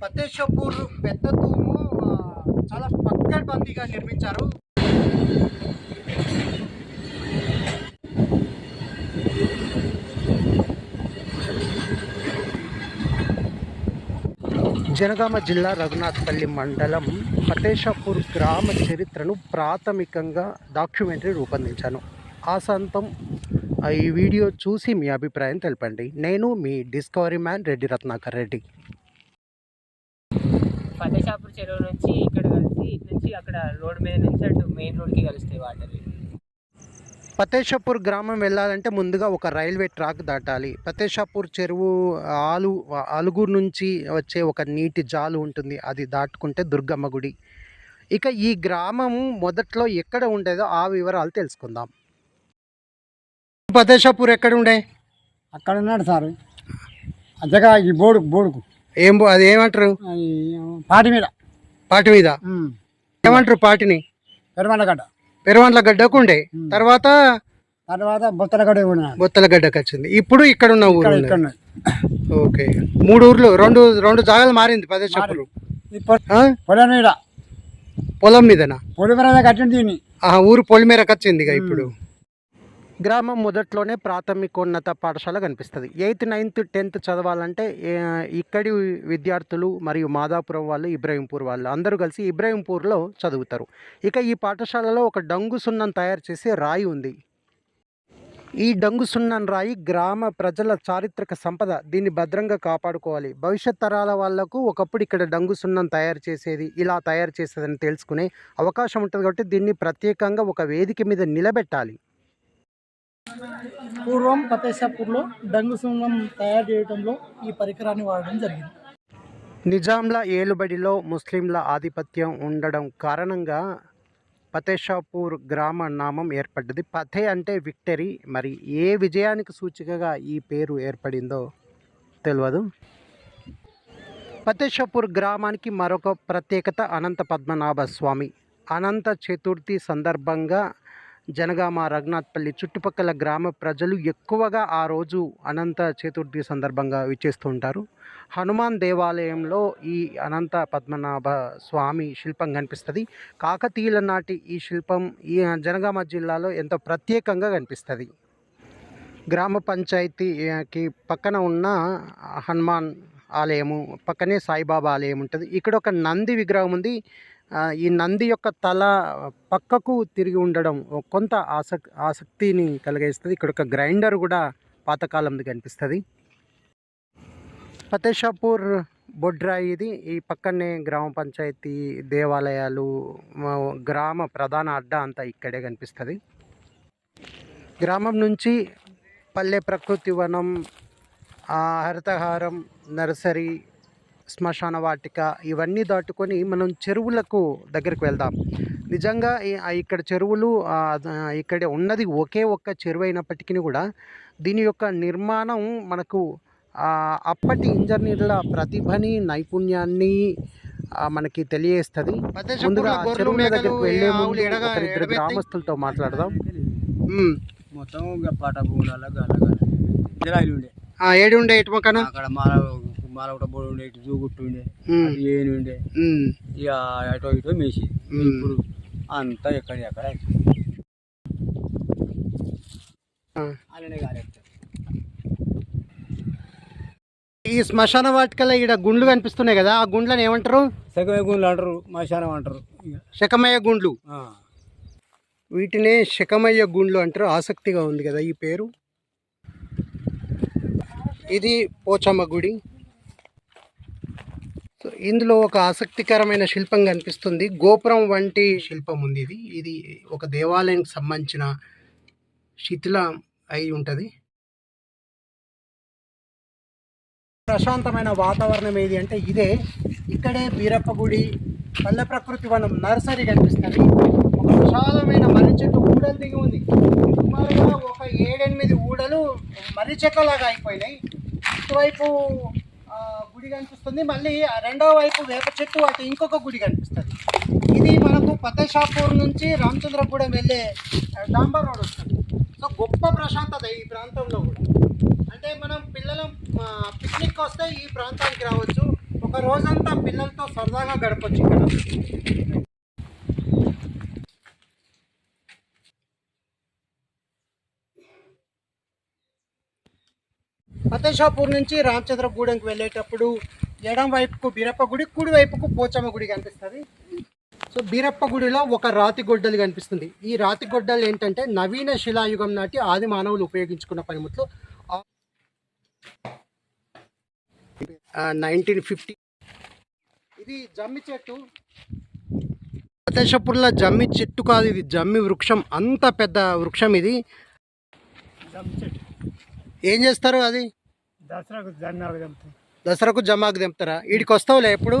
ఫతేషపూర్ పెద్ద తూము చాలా పక్కడ్బందీగా నిర్మించారు. జనగామ జిల్లా రఘునాథపల్లి మండలం ఫతేషాపూర్ గ్రామ చరిత్రను ప్రాథమికంగా డాక్యుమెంటరీ రూపొందించాను. ఆశాంతం ఈ వీడియో చూసి మీ అభిప్రాయం తెలపండి. నేను మీ డిస్కవరీ మ్యాన్ రెడ్డి రత్నాకర్ రెడ్డి. ఫతేషాపూర్ చెరువు నుంచి ఇక్కడ కలిసి ఇటు నుంచి అక్కడ రోడ్ మీద నుంచి అటు మెయిన్ రోడ్కి కలుస్తాయి వాటర్. ఫతేషాపూర్ గ్రామం వెళ్ళాలంటే ముందుగా ఒక రైల్వే ట్రాక్ దాటాలి. ఫతేషాపూర్ చెరువు ఆలు ఆలుగూరు నుంచి వచ్చే ఒక నీటి జాలు ఉంటుంది. అది దాటుకుంటే దుర్గమ్మ గుడి. ఇక ఈ గ్రామం మొదట్లో ఎక్కడ ఉండేదో ఆ వివరాలు తెలుసుకుందాం. ఫతేషాపూర్ ఎక్కడ ఉండే? అక్కడ ఉన్నాడు సార్. అద్దగా ఈ బోర్డు బోర్డుకు ఏం బో- అది ఏమంటారు? ఈ పాటి మీద. పాటి మీద? ఏమంటారు పాటిని? పెరుమలగడ్డ పెరువండ్ల గడ్డకు ఉండే తర్వాత? తర్వాత బొత్తలగడ్డ ఉన్నాడు. బొత్తల గడ్డకు వచ్చింది. ఇప్పుడు ఇక్కడ ఉన్న ఊరు ఇక్కడ ఉన్నది. ఇక్కడ ఉన్నది. ఓకే. మూడు ఊర్లు రెండు రెండు జాగాలు మారింది ఫతేషాపూర్ ఈ పొ- ఆ? పొలం మీద. పొలం మీదనా? పొడి మీద కట్టింది దీన్ని ఆ ఊరు పొలిమేరకు వచ్చింది ఇక ఇప్పుడు. గ్రామం మొదట్లోనే ప్రాథమికోన్నత పాఠశాల కనిపిస్తుంది. ఎయిత్ నైన్త్ టెన్త్ చదవాలంటే ఇక్కడి విద్యార్థులు మరియు మాదాపురం వాళ్ళు ఇబ్రహీంపూర్ వాళ్ళు అందరూ కలిసి ఇబ్రహీంపూర్లో చదువుతారు. ఇక ఈ పాఠశాలలో ఒక డంగు సున్నం తయారు చేసే రాయి ఉంది. ఈ డంగు సున్నం రాయి గ్రామ ప్రజల చారిత్రక సంపద. దీన్ని భద్రంగా కాపాడుకోవాలి. భవిష్యత్ తరాల వాళ్ళకు ఒకప్పుడు ఇక్కడ డంగు సున్నం తయారు చేసేది ఇలా తయారు చేసేదని తెలుసుకునే అవకాశం ఉంటుంది కాబట్టి దీన్ని ప్రత్యేకంగా ఒక వేదిక మీద నిలబెట్టాలి. పూర్వం ఫతేషాపూర్లో డంగు సుంగం తయారు చేయడంలో ఈ పరికరాన్ని వాడడం జరిగింది. నిజాంల ఏలుబడిలో ముస్లింల ఆధిపత్యం ఉండడం కారణంగా ఫతేషాపూర్ గ్రామ నామం ఏర్పడ్డది. ఫతే అంటే విక్టరీ. మరి ఏ విజయానికి సూచికగా ఈ పేరు ఏర్పడిందో తెలియదు ఫతేషాపూర్ గ్రామానికి మరొక ప్రత్యేకత అనంత పద్మనాభ స్వామి అనంత చతుర్థి సందర్భంగా జనగామ రఘునాథ్పల్లి చుట్టుపక్కల గ్రామ ప్రజలు ఎక్కువగా ఆ రోజు అనంత చతుర్థి సందర్భంగా విచ్చేస్తూ ఉంటారు. హనుమాన్ దేవాలయంలో ఈ అనంత పద్మనాభ స్వామి శిల్పం కనిపిస్తుంది. కాకతీయుల నాటి ఈ శిల్పం ఈ జనగామ జిల్లాలో ఎంతో ప్రత్యేకంగా కనిపిస్తుంది. గ్రామ పంచాయతీకి పక్కన ఉన్న హనుమాన్ ఆలయము పక్కనే సాయిబాబా ఆలయం ఉంటుంది. ఇక్కడ ఒక నంది విగ్రహం ఉంది. ఈ నంది యొక్క తల పక్కకు తిరిగి ఉండడం కొంత ఆసక్ ఆసక్తిని కలిగిస్తుంది. ఇక్కడ ఒక గ్రైండర్ కూడా పాతకాలంది కనిపిస్తుంది. ఫతేషాపూర్ బొడ్రాయి ఇది. ఈ పక్కనే గ్రామ పంచాయతీ దేవాలయాలు గ్రామ ప్రధాన అడ్డా అంతా ఇక్కడే కనిపిస్తుంది. గ్రామం నుంచి పల్లె ప్రకృతి వనం ఆ, హరితహారం నర్సరీ శ్మశాన వాటిక ఇవన్నీ దాటుకొని మనం చెరువులకు దగ్గరికి వెళ్దాం. నిజంగా ఇక్కడ చెరువులు ఇక్కడ ఉన్నది ఒకే ఒక్క చెరువు అయినప్పటికీ కూడా దీని యొక్క నిర్మాణం మనకు అప్పటి ఇంజనీర్ల ప్రతిభని నైపుణ్యాన్ని మనకి తెలియజేస్తుంది. ముందుగా ఆ చెరువుల దగ్గరికి వెళ్ళే ముందు గ్రామస్తులతో మాట్లాడదాం. మొత్తం పాట ఏడు ఉండే ఇటు పక్కన అక్కడ మాల మాల ఒకటి బోర్డు ఉండే ఇటు జూగుట్టు ఉండే ఏను ఉండే ఇక అటో ఇటో మేసి. ఇప్పుడు అంతా ఎక్కడ ఎక్కడ ఈ శ్మశాన వాటికలో ఇక్కడ గుండ్లు కనిపిస్తున్నాయి కదా ఆ గుండ్లను ఏమంటారు? సగమే గుండ్లు అంటారు మశానం అంటారు. శకమయ్య గుండ్లు. వీటినే శకమయ్య గుండ్లు అంటారు ఆసక్తిగా ఉంది కదా ఈ పేరు. ఇది పోచమ్మ గుడి. ఇందులో ఒక ఆసక్తికరమైన శిల్పం కనిపిస్తుంది. గోపురం వంటి శిల్పం ఉంది ఇది. ఇది ఒక దేవాలయానికి సంబంధించిన శిథిలం అయి ఉంటుంది. ప్రశాంతమైన వాతావరణం ఏది అంటే ఇదే. ఇక్కడే బీరప్ప గుడి పల్లె ప్రకృతి వనం నర్సరీ కనిపిస్తుంది. ఒక విశాలమైన మర్రి చెట్టు ఊడలు దిగి ఉంది. సుమారుగా ఒక ఏడెనిమిది ఊడలు మర్రి చెట్లలాగా అయిపోయినాయి. ఇటువైపు గుడి కనిపిస్తుంది. మళ్ళీ ఆ వైపు వేప చెట్టు అటు ఇంకొక గుడి కనిపిస్తుంది. ఇది మనకు పతేషాపూర్ నుంచి రామచంద్రగూడెం వెళ్ళే డాంబర్ రోడ్ వస్తుంది. సో గొప్ప ప్రశాంతత ఈ ప్రాంతంలో కూడా. అంటే మనం పిల్లలం పిక్నిక్ వస్తే ఈ ప్రాంతానికి రావచ్చు. ఒక రోజంతా పిల్లలతో సరదాగా గడపచ్చు ఇక్కడ. ఫతేషాపూర్ నుంచి రామచంద్రగూడెంకి వెళ్ళేటప్పుడు ఎడం వైపుకు బీరప్ప గుడి కుడి వైపుకు పోచమ్మ గుడి కనిపిస్తుంది. సో బీరప్ప గుడిలో ఒక రాతి గొడ్డలి కనిపిస్తుంది. ఈ రాతి గొడ్డలు ఏంటంటే నవీన శిలాయుగం నాటి ఆది మానవులు ఉపయోగించుకున్న పనిముట్లు. Nineteen fifty. ఇది జమ్మి చెట్టు. ఫతేషాపూర్లో జమ్మి చెట్టు కాదు ఇది జమ్మి వృక్షం. అంత పెద్ద వృక్షం ఇది. ఏం చేస్తారు అది? దసరాకు జన్నాలు చంపుతాయి దసరాకు జమాకు తెంపుతారా? ఈడికి వస్తావులే ఎప్పుడు?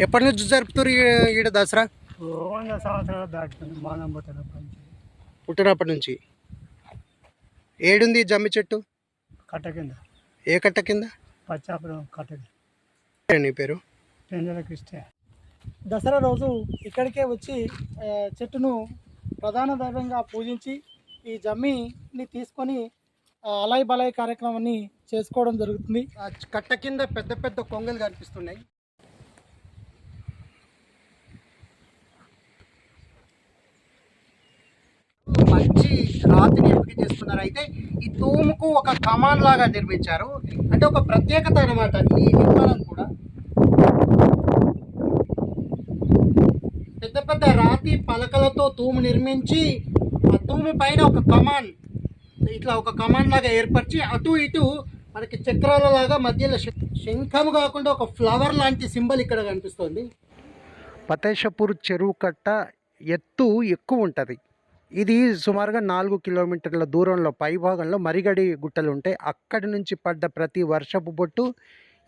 ఎప్పటి నుంచి జరుపుతారు ఈ- ఈడ దసరా? వంద సంవత్సరాలు దాటుతుంది మానం పుట్టిన పుట్టినప్పటి నుంచి. ఏడుంది జమ్మి చెట్టు? కట్ట కింద. ఏ కట్ట కింద? పచ్చాపురం కట్ట ఏ నీ పేరు? ఇస్తే దసరా రోజు ఇక్కడికే వచ్చి చెట్టును ప్రధాన దైవంగా పూజించి ఈ జమ్మిని తీసుకొని అలాయ్ బలాయ్ కార్యక్రమాన్ని చేసుకోవడం జరుగుతుంది. ఆ కట్ట కింద పెద్ద పెద్ద కొంగలు కనిపిస్తున్నాయి. మంచి రాతిని ఎంపిక చేస్తున్నారు అయితే ఈ తూముకు ఒక కమాన్ లాగా నిర్మించారు. అంటే ఒక ప్రత్యేకత అనమాట ఈ నిర్మాణం కూడా. పెద్ద పెద్ద రాతి పలకలతో తూము నిర్మించి ఆ తూము పైన ఒక కమాన్ ఇట్లా ఒక కమాండ్ లాగా ఏర్పరిచి అటు ఇటు మనకి చక్రాల లాగా మధ్యలో శ- శంఖము కాకుండా ఒక ఫ్లవర్ లాంటి సింబల్ ఇక్కడ కనిపిస్తుంది. పతేషపూర్ చెరువు కట్ట ఎత్తు ఎక్కువ ఉంటుంది. ఇది సుమారుగా నాలుగు కిలోమీటర్ల దూరంలో పై భాగంలో మరిగడి గుట్టలు ఉంటాయి అక్కడి నుంచి పడ్డ ప్రతి వర్షపు బొట్టు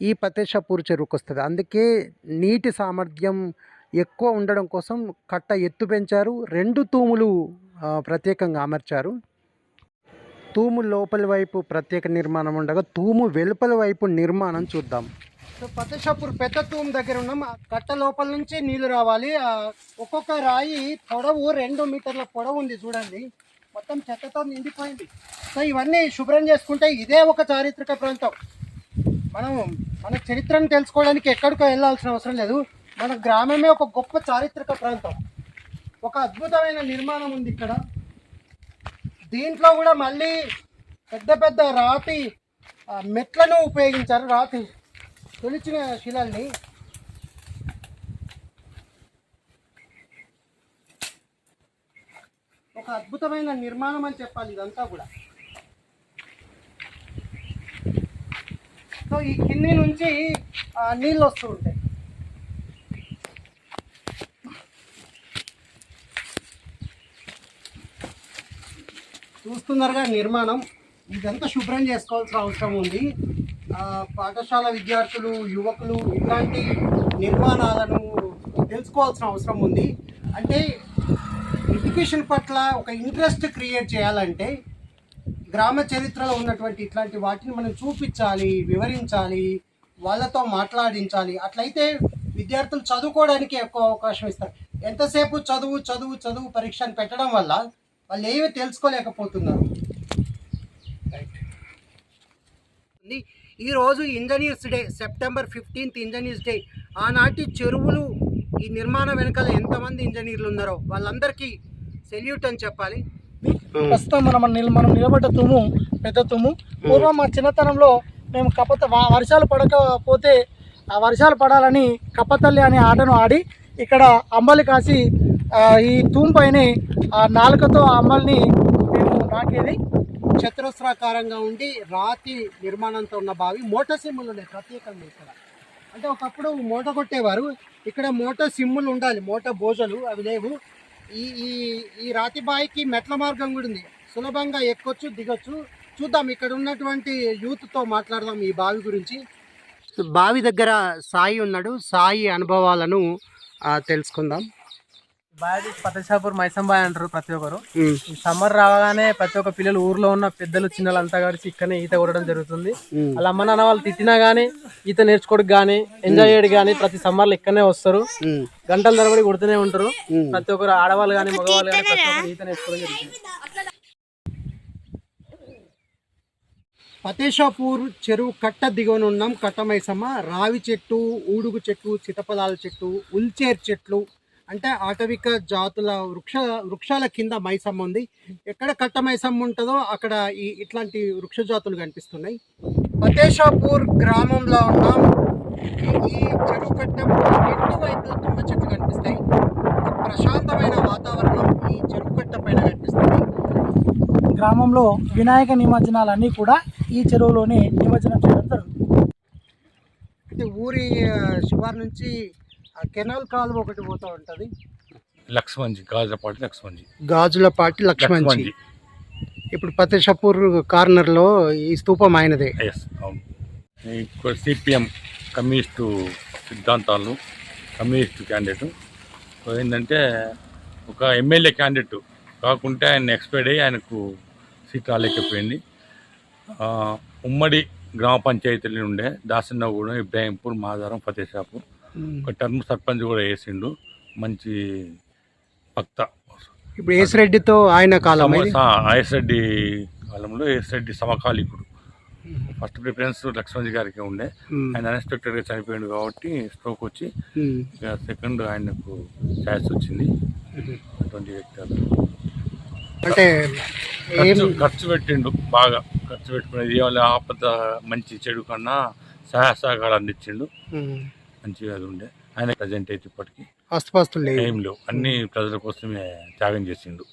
ఈ పతేషపూర్ చెరువుకు వస్తుంది. అందుకే నీటి సామర్థ్యం ఎక్కువ ఉండడం కోసం కట్ట ఎత్తు పెంచారు. రెండు తూములు ప్రత్యేకంగా అమర్చారు. తూము లోపల వైపు ప్రత్యేక నిర్మాణం ఉండగా తూము వెలుపల వైపు నిర్మాణం చూద్దాం. సో పతేషాపూర్ పెద్ద తూము దగ్గర ఉన్నాం. ఆ కట్ట లోపల నుంచి నీళ్ళు రావాలి. ఆ ఒక్కొక్క రాయి పొడవు రెండు మీటర్ల పొడవు ఉంది చూడండి. మొత్తం చెత్తతో నిండిపోయింది. సో ఇవన్నీ శుభ్రం చేసుకుంటే ఇదే ఒక చారిత్రక ప్రాంతం మనం మన చరిత్రను తెలుసుకోవడానికి ఎక్కడికో వెళ్ళాల్సిన అవసరం లేదు. మన గ్రామమే ఒక గొప్ప చారిత్రక ప్రాంతం ఒక అద్భుతమైన నిర్మాణం ఉంది ఇక్కడ. దీంట్లో కూడా మళ్ళీ పెద్ద పెద్ద రాతి మెట్లను ఉపయోగించారు. రాతి తొలిచిన శిలల్ని. ఒక అద్భుతమైన నిర్మాణం అని చెప్పాలి ఇదంతా కూడా. సో ఈ కింది నుంచి నీళ్ళు వస్తూ ఉంటాయి. చూస్తున్నారుగా నిర్మాణం. ఇదంతా శుభ్రం చేసుకోవాల్సిన అవసరం ఉంది. పాఠశాల విద్యార్థులు యువకులు ఇలాంటి నిర్మాణాలను తెలుసుకోవాల్సిన అవసరం ఉంది. అంటే ఎడ్యుకేషన్ పట్ల ఒక ఇంట్రెస్ట్ క్రియేట్ చేయాలంటే గ్రామ చరిత్రలో ఉన్నటువంటి ఇట్లాంటి వాటిని మనం చూపించాలి వివరించాలి వాళ్ళతో మాట్లాడించాలి. అట్లయితే విద్యార్థులు చదువుకోవడానికి ఎక్కువ అవకాశం ఇస్తారు. ఎంతసేపు చదువు చదువు చదువు పరీక్ష పెట్టడం వల్ల వాళ్ళు ఏమీ తెలుసుకోలేకపోతున్నారు. ఈరోజు engineers day September fifteenth engineers day. ఆనాటి చెరువులు ఈ నిర్మాణం వెనకాల ఎంతమంది ఇంజనీర్లు ఉన్నారో వాళ్ళందరికీ సెల్యూట్ అని చెప్పాలి. ప్రస్తుతం మనం నిల్ మనం నిలబడ్డ తుమ్ము పెద్ద తుమ్ము పూర్వం మా చిన్నతనంలో మేము కపత వా- వర్షాలు పడకపోతే ఆ వర్షాలు పడాలని కప్పతల్లి అనే ఆటను ఆడి ఇక్కడ అంబలి కాసి ఈ తూము పైన ఆ నాలుకతో ఆ అమ్మల్ని మేము నాకేది చతురస్రాకారంగా ఉండి రాతి నిర్మాణంతో ఉన్న బావి మోటార్ సిమ్ములు ఉన్నాయి ప్రత్యేకంగా ఇక్కడ. అంటే ఒకప్పుడు మూట కొట్టేవారు ఇక్కడ మోటార్ సిమ్ములు ఉండాలి మోటార్ బోజలు అవి లేవు. ఈ ఈ ఈ రాతి బావికి మెట్ల మార్గం కూడా ఉంది. సులభంగా ఎక్కొచ్చు దిగొచ్చు. చూద్దాం ఇక్కడ ఉన్నటువంటి యూత్తో మాట్లాడదాం ఈ బావి గురించి. బావి దగ్గర సాయి ఉన్నాడు సాయి అనుభవాలను తెలుసుకుందాం. బాయ్ పతశాపూర్ మైసంబాయ్ అంటారు ప్రతి ఒక్కరు. ఈ సమ్మర్ రాగానే ప్రతి ఒక్క పిల్లలు ఊర్లో ఉన్న పెద్దలు చిన్నలు అంతా కలిసి ఇక్కడనే ఈత కొట్టడం జరుగుతుంది. వాళ్ళ అమ్మ నాన్న వాళ్ళు తిట్టినా గానీ ఈత నేర్చుకోవడానికి గానీ ఎంజాయ్ చేయడానికి గానీ ప్రతి సమ్మర్లో ఇక్కడనే వస్తారు. గంటల తరబడి కొడుతూనే ఉంటారు. ప్రతి ఒక్కరు ఆడవాళ్ళు కానీ మగవాళ్ళు కానీ ప్రతి ఒక్కరు ఈత నేర్చుకోవడం జరుగుతుంది. ఫతేషాపూర్ చెరువు కట్ట దిగువన ఉన్నాం. కట్ట మైసమ్మ రావి చెట్టు ఊడుగు చెట్టు చితపలాల చెట్టు ఉల్చేర్ చెట్లు అంటే ఆటవిక జాతుల వృక్ష వృక్షాల కింద మైసమ్మ ఉంది. ఎక్కడ కట్ట మైసమ్మ ఉంటుందో అక్కడ ఈ ఇట్లాంటి వృక్ష జాతులు కనిపిస్తున్నాయి. ఫతేషాపూర్ గ్రామంలో ఉన్నాం ఈ- చెరువు కట్ట ఎటు వైపు తుమ్మ చెట్లు కనిపిస్తాయి. ప్రశాంతమైన వాతావరణం ఈ చెరువు కట్ట పైన కనిపిస్తుంది. గ్రామంలో వినాయక నిమజ్జనాలన్నీ కూడా ఈ చెరువులోనే నిమజ్జనం చేయడం జరుగుతుంది. ఊరి శివారు నుంచి ఆ కెనాల్ కాలువ ఒకటి పోతూ ఉంటుంది. లక్ష్మణ్జీ గాజులపాటి లక్ష్మణ్జీ. గాజులపాటి లక్ష్మణ్ లక్ష్మణ్జీ. ఇప్పుడు ఫతేషాపూర్ కార్నర్లో ఈ స్తూపం ఆయనదే. ఎస్ అవును. సిపిఎం కమ్యూనిస్టు సిద్ధాంతాలు కమ్యూనిస్టు క్యాండిడేట్. ఏంటంటే ఒక ఎమ్మెల్యే క్యాండిడేట్ కాకుంటే ఆయన ఎక్స్పైర్డ్ అయ్యి ఆయనకు సీట్ రాలేకపోయింది. ఉమ్మడి గ్రామ పంచాయతీలు ఉండే దాసన్నగూడెం ఇబ్రాహీంపూర్ మాదారం ఫతేషాపూర్ ఒక టర్మ్ సర్పంచ్ కూడా వేసిండు. మంచి భక్త. ఇప్పుడు ఏసిరెడ్డితో ఆయన కాలం ఇది. ఐఎస్ రెడ్డి కాలంలో ఎస్ రెడ్డి సమకాలీకుడు ఫస్ట్ ప్రిఫరెన్స్ లక్ష్మణ్ గారికి ఉండే. ఆయన అన్ఎక్స్పెక్టెడ్గా చనిపోయాడు కాబట్టి స్ట్రోక్ వచ్చి సెకండ్ ఆయనకు ఛాయిస్ వచ్చింది. అటువంటి వ్యక్తి. అంటే ఖర్చు పెట్టిండు బాగా. ఖర్చు పెట్టుకునేది ఇవాళ ఆపద మంచి చెడు కన్నా సహాయ సహకారాలు అందించిండు. మంచిగా అది ఉండే. ఆయన ప్రజెంట్ అయితే ఇప్పటికీ. ఆస్తుపాస్తులు లేవు. ఏం లేవు అన్ని ప్రజల కోసమే త్యాగం చేసిండు.